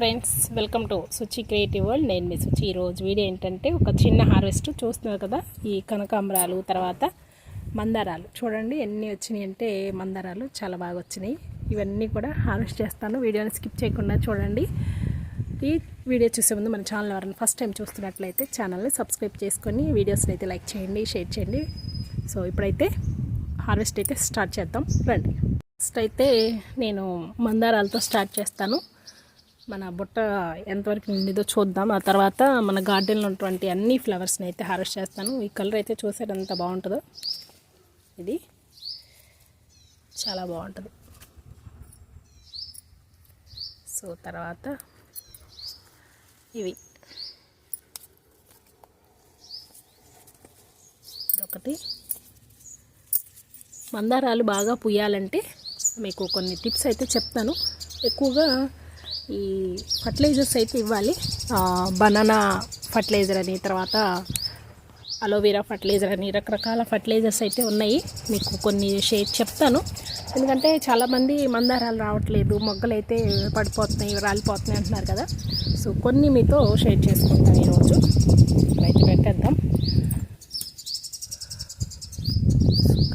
Friends welcome to Suchi creative world. నేను మీ సుచి. ఈరోజు వీడియో ఏంటంటే ఒక చిన్న హార్వెస్ట్ చూస్తున్నారు కదా? ఈ కనకాంబరాలు తర్వాత మందారాలు. చూడండి ఎన్ని వచ్చినాయి అంటే మందారాలు చాలా బాగా వచ్చినాయి. ఇవన్నీ కూడా హార్వెస్ట్ చేస్తాను. వీడియోని స్కిప్ చేయకుండా చూడండి. ఈ వీడియో చూసే ముందు మన ఛానల్ ఎవరైనా ఫస్ట్ టైం చూస్తున్నట్లయితే ఛానల్ని సబ్స్క్రైబ్ చేసుకొని వీడియోస్ని అయితే లైక్ చేయండి షేర్ చేయండి. సో ఇప్పుడైతే హార్వెస్ట్ అయితే స్టార్ట్ చేద్దాం. రండి. ఫస్ట్ అయితే నేను మందారాలతో స్టార్ట్ చేస్తాను. మన బుట్ట ఎంతవరకు నిండిదో చూద్దాం. ఆ తర్వాత మన గార్డెన్లో ఉన్నటువంటి అన్ని ఫ్లవర్స్ని అయితే హార్వెస్ట్ చేస్తాను. ఈ కలర్ అయితే చూసారు ఎంత బాగుంటుందో? ఇది చాలా బాగుంటుంది. సో తర్వాత ఇవి. ఒకటి మందారాలు బాగా పుయ్యాలంటే మీకు కొన్ని టిప్స్ అయితే చెప్తాను. ఎక్కువగా ఈ ఫర్టిలైజర్స్ అయితే ఇవ్వాలి. బనానా ఫర్టిలైజర్ అని తర్వాత అలోవెరా ఫర్టిలైజర్ అని రకరకాల ఫర్టిలైజర్స్ అయితే ఉన్నాయి. మీకు కొన్ని షేర్ చెప్తాను. ఎందుకంటే చాలామంది మందారాలు రావట్లేదు మొగ్గలు అయితే పడిపోతున్నాయి రాలిపోతున్నాయి అంటున్నారు కదా. సో కొన్ని మీతో షేర్ చేసుకుంటాను ఈరోజు. అయితే పెట్టేద్దాం.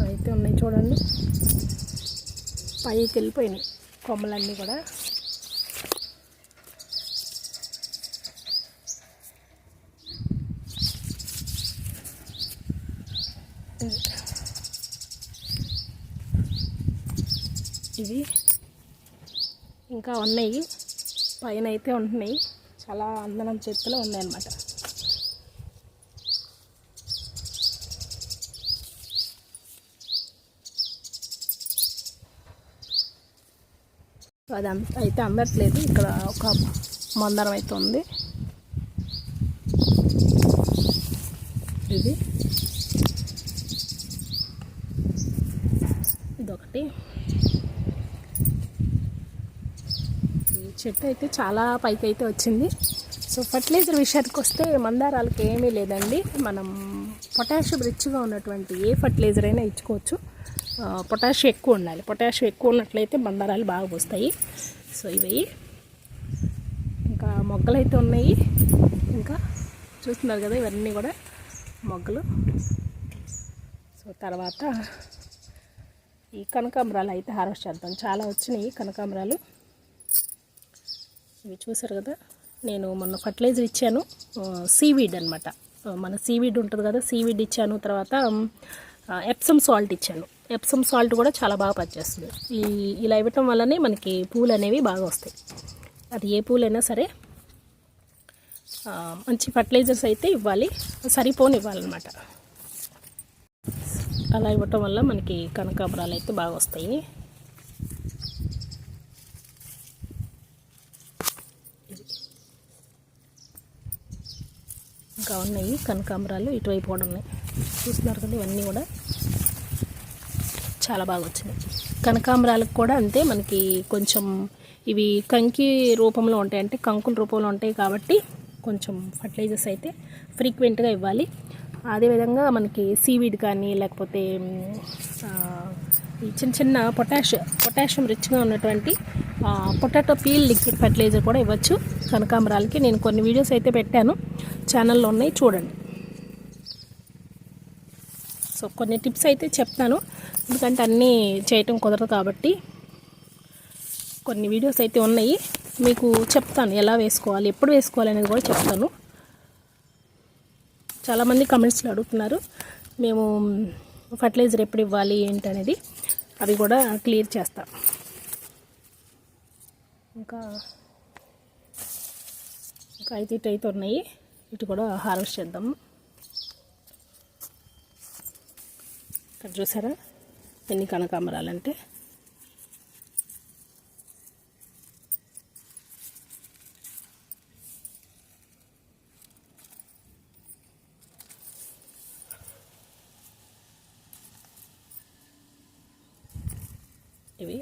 అయితే ఉన్నాయి చూడండి. పైకి వెళ్ళిపోయినాయి కొమ్మలన్నీ కూడా ఇవి ఇంకా ఉన్నాయి. పైన అయితే ఉంటున్నాయి. చాలా అందనం చేతిలో ఉన్నాయన్నమాట. అది అంత అయితే అందట్లేదు. ఇక్కడ ఒక మందరం అయితే ఉంది. ఇది. ఇదొకటి. చెట్టు అయితే చాలా పైకి అయితే వచ్చింది. సో ఫర్టిలైజర్ విషయానికి వస్తే మందారాలకి ఏమీ లేదండి. మనం పొటాషియం రిచ్గా ఉన్నటువంటి ఏ ఫర్టిలైజర్ అయినా ఇచ్చుకోవచ్చు. పొటాషియం ఎక్కువ ఉండాలి. పొటాషియం ఎక్కువ ఉన్నట్లయితే మందారాలు బాగా వస్తాయి సో ఇవి. ఇంకా మొగ్గలు అయితే ఉన్నాయి. ఇంకా చూస్తున్నారు కదా ఇవన్నీ కూడా మొగ్గలు. సో తర్వాత ఈ కనకాంబరాలు అయితే హార్వెస్ట్ చేద్దాం. చాలా వచ్చినాయి కనకాంబరాలు. ఇవి చూసారు కదా? నేను మొన్న ఫర్టిలైజర్ ఇచ్చాను. సీవీడ్ అనమాట మన సీవీడ్ ఉంటుంది కదా సీవీడ్ ఇచ్చాను. తర్వాత ఎప్సమ్ సాల్ట్ ఇచ్చాను. ఎప్సమ్ సాల్ట్ కూడా చాలా బాగా పనిచేస్తుంది. ఈ ఇలా ఇవ్వటం వల్లనే మనకి పూలు అనేవి బాగా వస్తాయి. అది ఏ పూలైనా సరే మంచి ఫర్టిలైజర్స్ అయితే ఇవ్వాలి. సరిపోని ఇవ్వాలన్నమాట అలా ఇవ్వటం వల్ల మనకి కనకాంబరాలు అయితే బాగా వస్తాయి. ఇంకా ఉన్నాయి కనకాంబరాలు ఇటువైపు కూడా ఉన్నాయి. చూస్తున్నారు కదా ఇవన్నీ కూడా చాలా బాగా వచ్చినాయి. కనకాంబరాలకు కూడా అంతే మనకి కొంచెం ఇవి కంకి రూపంలో ఉంటాయి అంటే కంకుల రూపంలో ఉంటాయి కాబట్టి కొంచెం ఫర్టిలైజర్స్ అయితే ఫ్రీక్వెంట్గా ఇవ్వాలి. అదేవిధంగా మనకి సీవీడ్ కానీ లేకపోతే చిన్న చిన్న పొటాష్ పొటాషియం రిచ్గా ఉన్నటువంటి పొటాటో పీల్ లిక్విడ్ ఫర్టిలైజర్ కూడా ఇవ్వచ్చు. కనకాంబరాలకి నేను కొన్ని వీడియోస్ అయితే పెట్టాను. ఛానల్లో ఉన్నాయి చూడండి. సో కొన్ని టిప్స్ అయితే చెప్తాను. ఎందుకంటే అన్నీ చేయటం కుదరదు కాబట్టి కొన్ని వీడియోస్ అయితే ఉన్నాయి. మీకు చెప్తాను ఎలా వేసుకోవాలి ఎప్పుడు వేసుకోవాలి అనేది కూడా చెప్తాను. చాలామంది కమెంట్స్లో అడుగుతున్నారు మేము ఫర్టిలైజర్ ఎప్పుడు ఇవ్వాలి ఏంటి అనేది అవి కూడా క్లియర్ చేస్తాం. ఇంకా ఇంకా అయితే ఇటు అయితే ఉన్నాయి. ఇటు కూడా హార్వెస్ట్ చేద్దాము ఇక్కడ చూసారా? ఎన్ని కనకాంబరాలంటే ఇవి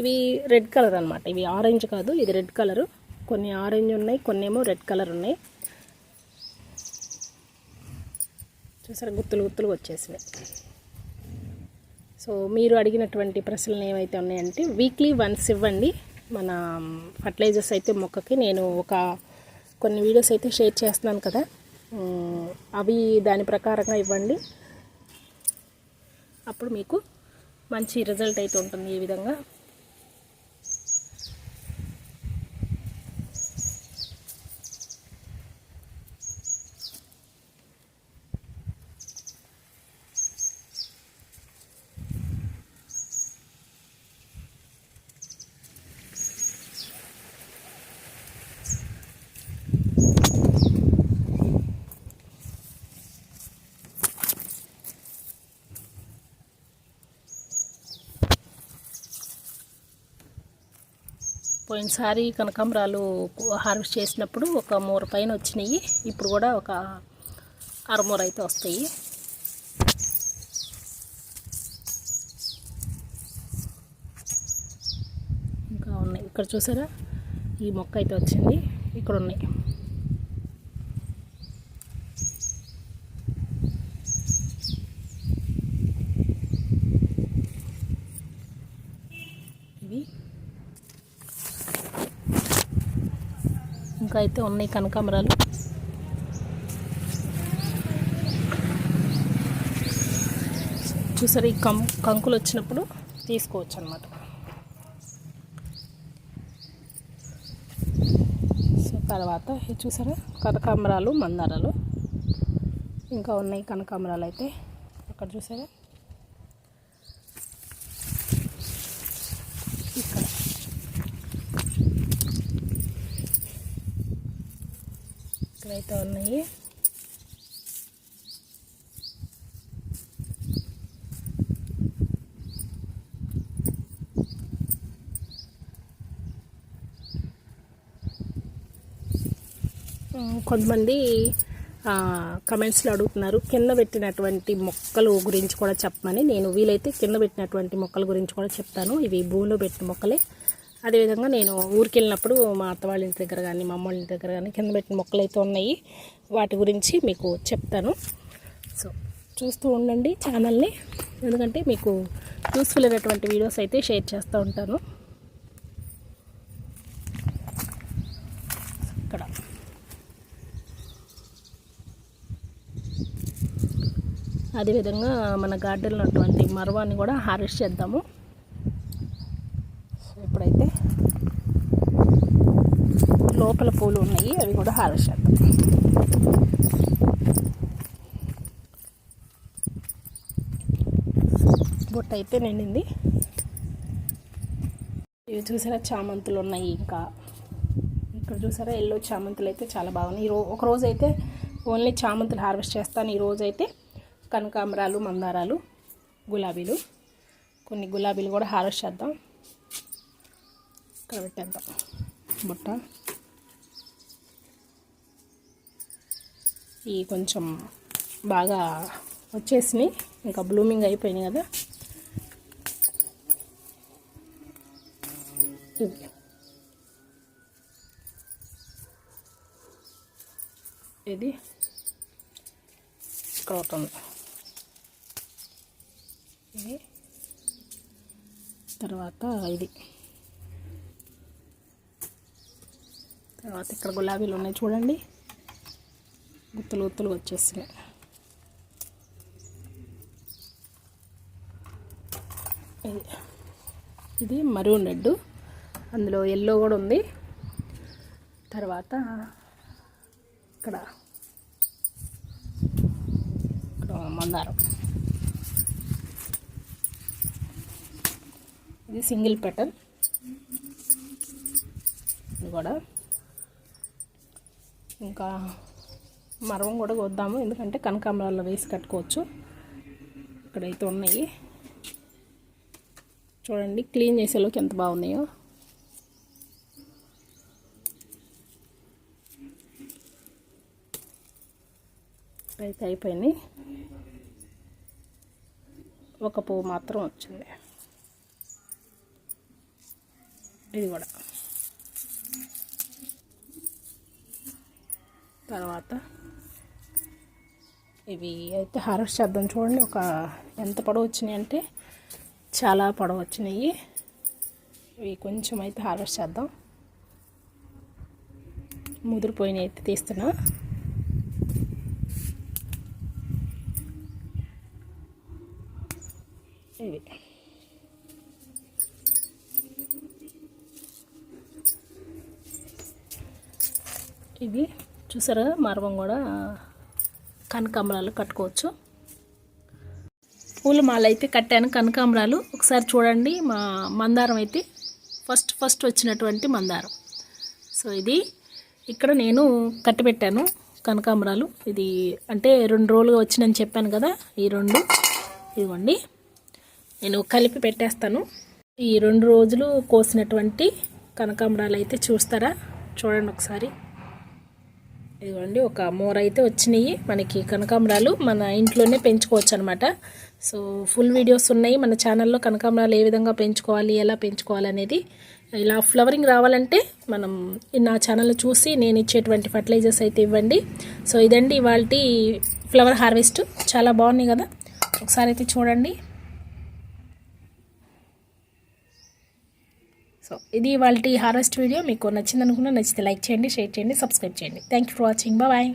ఇవి రెడ్ కలర్ అనమాట ఇవి ఆరెంజ్ కాదు ఇది రెడ్ కలరు. కొన్ని ఆరెంజ్ ఉన్నాయి కొన్ని ఏమో రెడ్ కలర్ ఉన్నాయి. చూసారా గుత్తులు గుత్తులు వచ్చేసినాయి. సో మీరు అడిగినటువంటి ప్రశ్నలు ఏవైతే ఉన్నాయంటే వీక్లీ వన్స్ ఇవ్వండి. మన ఫర్టిలైజర్స్ అయితే మొక్కకి నేను ఒక కొన్ని వీడియోస్ అయితే షేర్ చేస్తున్నాను కదా. అవి దాని ప్రకారంగా ఇవ్వండి. అప్పుడు మీకు మంచి రిజల్ట్ అయితే ఉంటుంది ఈ విధంగా. పోయినసారి కనకాంబరాలు హార్వెస్ట్ చేసినప్పుడు ఒక మూర పైన వచ్చినాయి. ఇప్పుడు కూడా ఒక అరమూర అయితే వస్తాయి. ఇంకా ఉన్నాయి. ఇక్కడ చూసారా? ఈ మొక్క అయితే వచ్చింది. ఇక్కడ ఉన్నాయి. ఇంకా అయితే ఉన్నాయి కనకాంబరాలు. చూసారు ఈ కం కంకులు వచ్చినప్పుడు తీసుకోవచ్చు అనమాట సో తర్వాత ఇది చూసారా కనకాంబరాలు మందారాలు. ఇంకా ఉన్నాయి కనకాంబరాలు అయితే. అక్కడ చూసారా ఇక్కడ ఇక్కడైతే ఉన్నాయి. కొంతమంది కమెంట్స్లో అడుగుతున్నారు కింద పెట్టినటువంటి మొక్కలు గురించి కూడా చెప్పమని. నేను వీలైతే కింద పెట్టినటువంటి మొక్కల గురించి కూడా చెప్తాను. ఇవి భూమిలో పెట్టిన మొక్కలే. అదేవిధంగా నేను ఊరికి వెళ్ళినప్పుడు మా అత్త వాళ్ళ ఇంటి దగ్గర కానీ మా అమ్మ ఇంటి దగ్గర కానీ కింద పెట్టిన మొక్కలు అయితే ఉన్నాయి. వాటి గురించి మీకు చెప్తాను. సో చూస్తూ ఉండండి ఛానల్ని. ఎందుకంటే మీకు యూస్ఫుల్ అయినటువంటి వీడియోస్ అయితే షేర్ చేస్తూ ఉంటాను. ఇక్కడ. అదేవిధంగా మన గార్డెన్లో ఉన్నటువంటి మరవాన్ని కూడా హార్వెస్ట్ చేద్దాము. ఇప్పుడైతే లోపల పూలు ఉన్నాయి అవి కూడా హార్వెస్ట్ చేద్దాం. బొట్ట అయితే నిండింది. ఇవి చూసారా చామంతులు ఉన్నాయి ఇంకా. ఇక్కడ చూసారా ఎల్లో చామంతులు అయితే చాలా బాగున్నాయి. ఈ రో ఒక రోజు అయితే ఓన్లీ చామంతులు హార్వెస్ట్ చేస్తాను. ఈరోజు అయితే కనకాంబరాలు మందారాలు గులాబీలు. కొన్ని గులాబీలు కూడా హార్వెస్ట్ చేద్దాం. ఇక్కడ పెట్టేద్దాం. బుట్ట. ఈ కొంచెం బాగా వచ్చేసినాయి. ఇంకా బ్లూమింగ్ అయిపోయినాయి కదా. ఇది ఇక్కడ అవుతుంది ఇది. తర్వాత ఇది. తర్వాత ఇక్కడ గులాబీలు ఉన్నాయి. చూడండి. గుత్తులు గుత్తులు వచ్చేసినాయి. ఇది. మరూన్ రెడ్ అందులో ఎల్లో కూడా ఉంది. తర్వాత ఇక్కడ ఇక్కడ మందారం. ఇది సింగిల్ పెటల్ ఇది కూడా ఇంకా మరవం కూడా కొద్దాము. ఎందుకంటే కనకాంబరాల్లో వేసి కట్టుకోవచ్చు. ఇక్కడైతే ఉన్నాయి. చూడండి క్లీన్ చేసేలోకి ఎంత బాగున్నాయో. అయితే అయిపోయినాయి. ఒక పువ్వు మాత్రం వచ్చింది. ఇది కూడా. తర్వాత ఇవి అయితే హార్వెస్ట్ చేద్దాం చూడండి. ఒక ఎంత పొడవు వచ్చినాయి అంటే చాలా పొడవు వచ్చినాయి. ఇవి కొంచెం అయితే హార్వెస్ట్ చేద్దాం. ముదిరిపోయిన అయితే తీస్తున్నా. ఇవి. ఇవి. చూసారా? మరవం కూడా కనకాంబరాలు కట్టుకోవచ్చు. పూల మాల అయితే కట్టాను కనకాంబరాలు. ఒకసారి చూడండి మా మందారం అయితే ఫస్ట్ ఫస్ట్ వచ్చినటువంటి మందారం. సో ఇది ఇక్కడ నేను కట్టిపెట్టాను కనకాంబరాలు. ఇది అంటే రెండు రోజులుగా వచ్చినని చెప్పాను కదా ఈ రెండు. ఇదిగోండి నేను కలిపి పెట్టేస్తాను. ఈ రెండు రోజులు కోసినటువంటి కనకాంబరాలు అయితే చూస్తారా? చూడండి ఒకసారి. ఇదిగోండి ఒక మూర అయితే వచ్చినాయి. మనకి కనకాంబరాలు మన ఇంట్లోనే పెంచుకోవచ్చు అనమాట సో ఫుల్ వీడియోస్ ఉన్నాయి. మన ఛానల్లో కనకాంబరాలు ఏ విధంగా పెంచుకోవాలి ఎలా పెంచుకోవాలి అనేది ఇలా ఫ్లవరింగ్ రావాలంటే మనం నా ఛానల్ చూసి నేను ఇచ్చేటువంటి ఫర్టిలైజర్స్ అయితే ఇవ్వండి. సో ఇదండి ఇవాళ ఫ్లవర్ హార్వెస్ట్ చాలా బాగున్నాయి కదా. ఒకసారి అయితే చూడండి. సో ఇది వాళ్ళ హార్వెస్ట్ వీడియో. మీకు నచ్చిందనుకున్నా నచ్చితే లైక్ చేయండి షేర్ చేయండి సబ్స్క్రైబ్ చేయండి. Thank you for watching bye